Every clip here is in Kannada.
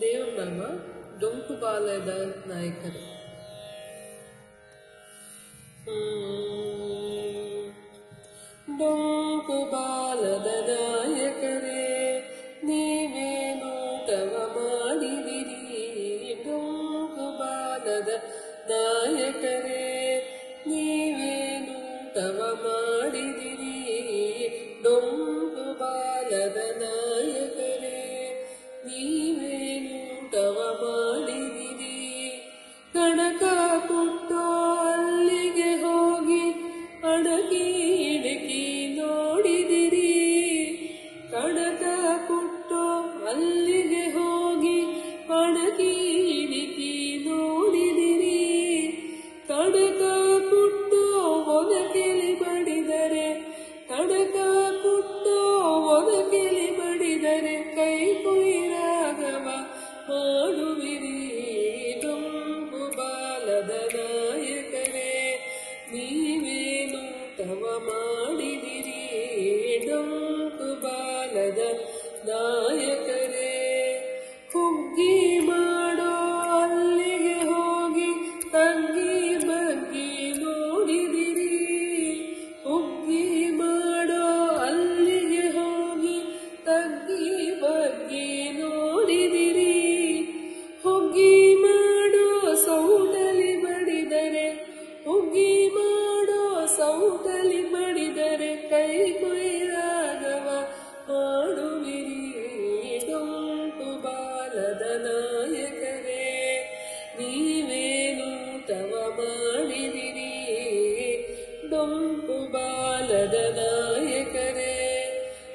ದೇವ್ರ ನಮ್ಮ ಡೊಂಕು ಬಾಲಯದ ನಾಯಕರು. ಡೊಂಕು ಬಾಲದ ನಾಯಕರೇ, ನೀವೇನು ತವ ಮಾಡಿದಿರಿ? ಡೊಂಕು ಬಾಲದ ನಾಯಕರೇ, ನೀವೇನು ತವ ಮಾಡಿದಿರಿ? यदन ಬಾಲದ ನಾಯಕರೇ ನೀವೇನು ತವ ಮಾಡಿದಿರಿ ಡೊಂಕು ಬಾಲದ ನಾಯಕರೇ ಡೊಂಕು ಬಾಲದ ನಾಯಕರೇ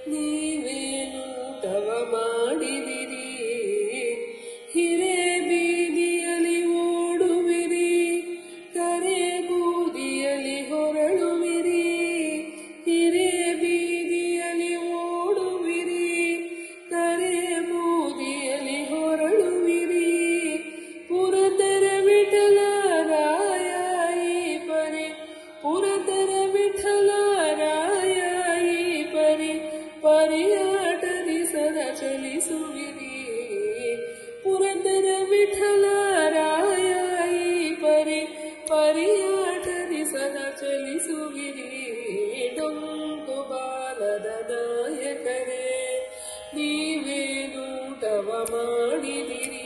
ನೀವೇನು ತವ ಮಾಡಿದಿರಿ? ಪುರದರ ವಿಠಲ ರಾಯ ಈ ಪರಿ ಪರಿಯಾಟದಿ ಸದ ಚಲಿಸುವಿರಿ ಪುರದರ ವಿಠಲ ರಾಯ ಈ ಪರಿ ಪರಿಯಾಟದಿ ಸದ ಚಲಿಸುವಿರಿ ಡೊಂಕು ಬಾಲದ ನಾಯಕರೇ ನೀವೇನು ತವ ಮಾಡಿದಿರಿ